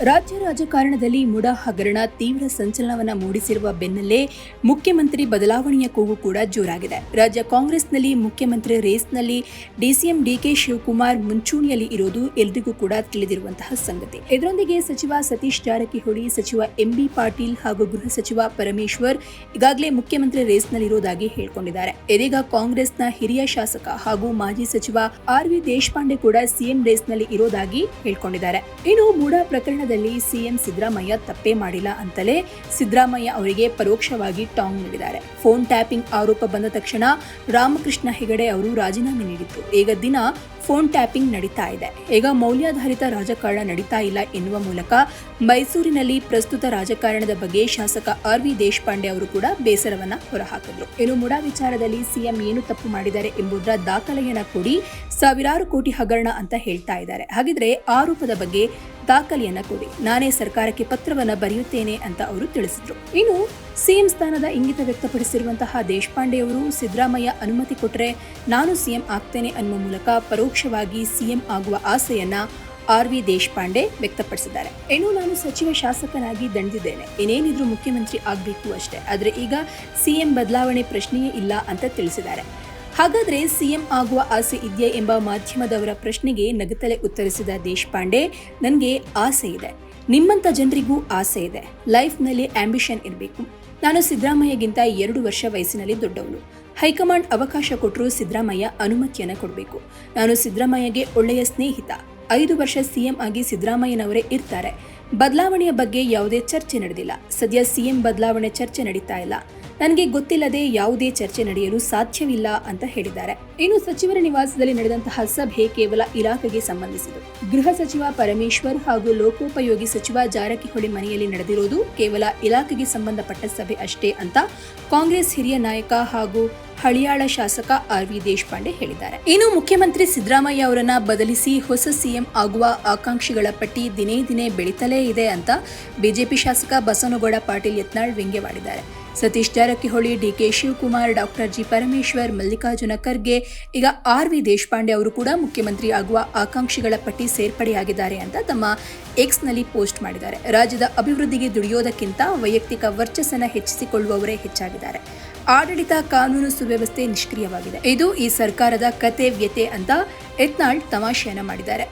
ರಾಜ್ಯ ರಾಜಕಾರಣದಲ್ಲಿ ಮುಡ ಹಗರಣ, ತೀವ್ರ ಸಂಚಲನವನ್ನ ಮೂಡಿಸಿರುವ ಬೆನ್ನಲ್ಲೇ ಮುಖ್ಯಮಂತ್ರಿ ಬದಲಾವಣೆಯ ಕೂಗು ಕೂಡ ಜೋರಾಗಿದೆ. ರಾಜ್ಯ ಕಾಂಗ್ರೆಸ್ನಲ್ಲಿ ಮುಖ್ಯಮಂತ್ರಿ ರೇಸ್ನಲ್ಲಿ ಡಿಸಿಎಂ ಡಿಕೆ ಶಿವಕುಮಾರ್ ಮುಂಚೂಣಿಯಲ್ಲಿ ಇರೋದು ಎಲ್ರಿಗೂ ಕೂಡ ತಿಳಿದಿರುವಂತಹ ಸಂಗತಿ. ಇದರೊಂದಿಗೆ ಸಚಿವ ಸತೀಶ್ ಜಾರಕಿಹೊಳಿ, ಸಚಿವ ಎಂಬಿ ಪಾಟೀಲ್ ಹಾಗೂ ಗೃಹ ಸಚಿವ ಪರಮೇಶ್ವರ್ ಈಗಾಗಲೇ ಮುಖ್ಯಮಂತ್ರಿ ರೇಸ್ನಲ್ಲಿರುವುದಾಗಿ ಹೇಳಿಕೊಂಡಿದ್ದಾರೆ. ಇದೀಗ ಕಾಂಗ್ರೆಸ್ನ ಹಿರಿಯ ಶಾಸಕ ಹಾಗೂ ಮಾಜಿ ಸಚಿವ ಆರ್ ವಿ ದೇಶಪಾಂಡೆ ಕೂಡ ಸಿಎಂ ರೇಸ್ನಲ್ಲಿ ಇರೋದಾಗಿ ಹೇಳಿಕೊಂಡಿದ್ದಾರೆ. ಇನ್ನು ಮೂಡಾ ಪ್ರಕರಣದಲ್ಲಿ ಸಿಎಂ ಸಿದ್ದರಾಮಯ್ಯ ತಪ್ಪೇ ಮಾಡಿಲ್ಲ ಅಂತಲೇ ಸಿದ್ದರಾಮಯ್ಯ ಅವರಿಗೆ ಪರೋಕ್ಷವಾಗಿ ಟಾಂಗ್ ನೀಡಿದ್ದಾರೆ. ಫೋನ್ ಟ್ಯಾಪಿಂಗ್ ಆರೋಪ ಬಂದ ತಕ್ಷಣ ರಾಮಕೃಷ್ಣ ಹೆಗಡೆ ಅವರು ರಾಜೀನಾಮೆ ನೀಡಿದ್ದು ಈಗ ದಿನ ಫೋನ್ ಟ್ಯಾಪಿಂಗ್ ನಡೀತಾ ಇದೆ. ಈಗ ಮೌಲ್ಯಾಧಾರಿತ ರಾಜಕಾರಣ ನಡೀತಾ ಇಲ್ಲ ಎನ್ನುವ ಮೂಲಕ ಮೈಸೂರಿನಲ್ಲಿ ಪ್ರಸ್ತುತ ರಾಜಕಾರಣದ ಬಗ್ಗೆ ಶಾಸಕ ಆರ್ ವಿ ದೇಶಪಾಂಡೆ ಅವರು ಕೂಡ ಬೇಸರವನ್ನ ಹೊರಹಾಕಿದ್ರು. ಇನ್ನು ಮುಡಾ ವಿಚಾರದಲ್ಲಿ ಸಿಎಂ ಏನು ತಪ್ಪು ಮಾಡಿದ್ದಾರೆ ಎಂಬುದರ ದಾಖಲೆಯನ್ನ ಕೊಡಿ ಸಾವಿರಾರು ಕೋಟಿ ಹಗರಣ ಅಂತ ಹೇಳ್ತಾ ಇದ್ದಾರೆ. ಹಾಗಿದ್ರೆ ಆರೋಪದ ಬಗ್ಗೆ ದಾಖಲೆಯನ್ನ ಕೊಡಿ. ನಾನೇ ಸರ್ಕಾರಕ್ಕೆ ಪತ್ರವನ್ನ ಬರೆಯುತ್ತೇನೆ ಅಂತ ಅವರು ತಿಳಿಸಿದ್ರು. ಇನ್ನು ಸಿಎಂ ಸ್ಥಾನದ ಇಂಗಿತ ವ್ಯಕ್ತಪಡಿಸಿರುವಂತಹ ದೇಶಪಾಂಡೆ ಅವರು ಸಿದ್ದರಾಮಯ್ಯ ಅನುಮತಿ ಕೊಟ್ಟರೆ ನಾನು ಸಿಎಂ ಆಗ್ತೇನೆ ಅನ್ನುವ ಮೂಲಕ ಪರೋಕ್ಷವಾಗಿ ಸಿಎಂ ಆಗುವ ಆಸೆಯನ್ನ ಆರ್ ವಿ ದೇಶಪಾಂಡೆ ವ್ಯಕ್ತಪಡಿಸಿದ್ದಾರೆ. ಇನ್ನು ನಾನು ಸಚಿವ ಶಾಸಕನಾಗಿ ದಂಡಿದ್ದೇನೆ. ಇನ್ನೇನಿದ್ರು ಮುಖ್ಯಮಂತ್ರಿ ಆಗಬೇಕು ಅಷ್ಟೇ. ಆದರೆ ಈಗ ಸಿಎಂ ಬದಲಾವಣೆ ಪ್ರಶ್ನೆಯೇ ಇಲ್ಲ ಅಂತ ತಿಳಿಸಿದ್ದಾರೆ. ಹಾಗಾದರೆ ಸಿಎಂ ಆಗುವ ಆಸೆ ಇದೆಯೇ ಎಂಬ ಮಾಧ್ಯಮದವರ ಪ್ರಶ್ನೆಗೆ ನಗುತ್ತಲೇ ಉತ್ತರಿಸಿದ ದೇಶಪಾಂಡೆ, ನನಗೆ ಆಸೆ ಇದೆ. ನಿಮ್ಮಂಥ ಜನರಿಗೂ ಆಸೆ ಇದೆ. ಲೈಫ್ನಲ್ಲಿ ಆಂಬಿಷನ್ ಇರಬೇಕು. ನಾನು ಸಿದ್ದರಾಮಯ್ಯಗಿಂತ ಎರಡು ವರ್ಷ ವಯಸ್ಸಿನಲ್ಲಿ ದೊಡ್ಡವನು. ಹೈಕಮಾಂಡ್ ಅವಕಾಶ ಕೊಟ್ಟರೂ ಸಿದ್ದರಾಮಯ್ಯ ಅನುಮತಿಯನ್ನು ಕೊಡಬೇಕು. ನಾನು ಸಿದ್ದರಾಮಯ್ಯಗೆ ಒಳ್ಳೆಯ ಸ್ನೇಹಿತ. ಐದು ವರ್ಷ ಸಿಎಂ ಆಗಿ ಸಿದ್ದರಾಮಯ್ಯನವರೇ ಇರ್ತಾರೆ. ಬದಲಾವಣೆಯ ಬಗ್ಗೆ ಯಾವುದೇ ಚರ್ಚೆ ನಡೆದಿಲ್ಲ. ಸದ್ಯ ಸಿಎಂ ಬದಲಾವಣೆ ಚರ್ಚೆ ನಡೀತಾ ಇಲ್ಲ. ನನಗೆ ಗೊತ್ತಿಲ್ಲದೆ ಯಾವುದೇ ಚರ್ಚೆ ನಡೆಯಲು ಸಾಧ್ಯವಿಲ್ಲ ಅಂತ ಹೇಳಿದ್ದಾರೆ. ಇನ್ನು ಸಚಿವರ ನಿವಾಸದಲ್ಲಿ ನಡೆದಂತಹ ಸಭೆ ಕೇವಲ ಇಲಾಖೆಗೆ ಸಂಬಂಧಿಸಿದೆ ಗೃಹ ಸಚಿವ ಪರಮೇಶ್ವರ್ ಹಾಗೂ ಲೋಕೋಪಯೋಗಿ ಸಚಿವ ಜಾರಕಿಹೊಳಿ ಮನೆಯಲ್ಲಿ ನಡೆದಿರುವುದು ಕೇವಲ ಇಲಾಖೆಗೆ ಸಂಬಂಧಪಟ್ಟ ಸಭೆ ಅಷ್ಟೇ ಅಂತ ಕಾಂಗ್ರೆಸ್ ಹಿರಿಯ ನಾಯಕ ಹಾಗೂ ಹಳಿಯಾಳ ಶಾಸಕ ಆರ್ ವಿ ದೇಶಪಾಂಡೆ ಹೇಳಿದ್ದಾರೆ. ಇನ್ನು ಮುಖ್ಯಮಂತ್ರಿ ಸಿದ್ದರಾಮಯ್ಯ ಅವರನ್ನ ಬದಲಿಸಿ ಹೊಸ ಸಿಎಂ ಆಗುವ ಆಕಾಂಕ್ಷಿಗಳ ಪಟ್ಟಿ ದಿನೇ ದಿನೇ ಬೆಳೀತಲೇ ಇದೆ ಅಂತ ಬಿಜೆಪಿ ಶಾಸಕ Basanagouda Patil Yatnal ವ್ಯಂಗ್ಯವಾಡಿದ್ದಾರೆ. Satish Jarkiholi D K Shivakumar doctor G Parameshwar, Mallikarjuna Kharge, ಈಗ ಆರ್ ವಿ ದೇಶಪಾಂಡೆ ಅವರು ಕೂಡ ಮುಖ್ಯಮಂತ್ರಿ ಆಗುವ ಆಕಾಂಕ್ಷಿಗಳ ಪಟ್ಟಿ ಸೇರ್ಪಡೆಯಾಗಿದ್ದಾರೆ ಅಂತ ತಮ್ಮ ಎಕ್ಸ್ನಲ್ಲಿ ಪೋಸ್ಟ್ ಮಾಡಿದ್ದಾರೆ. ರಾಜ್ಯದ ಅಭಿವೃದ್ಧಿಗೆ ದುಡಿಯೋದಕ್ಕಿಂತ ವೈಯಕ್ತಿಕ ವರ್ಚಸ್ಸನ್ನ ಹೆಚ್ಚಿಸಿಕೊಳ್ಳುವವರೇ ಹೆಚ್ಚಾಗಿದ್ದಾರೆ. ಆಡಳಿತ ಕಾನೂನು ಸುವ್ಯವಸ್ಥೆ ನಿಷ್ಕ್ರಿಯವಾಗಿದೆ. ಇದು ಈ ಸರ್ಕಾರದ ಕತೆ ವ್ಯತೆ ಅಂತ ಯತ್ನಾಳ್ ತಮಾಷೆಯನ್ನ ಮಾಡಿದ್ದಾರೆ.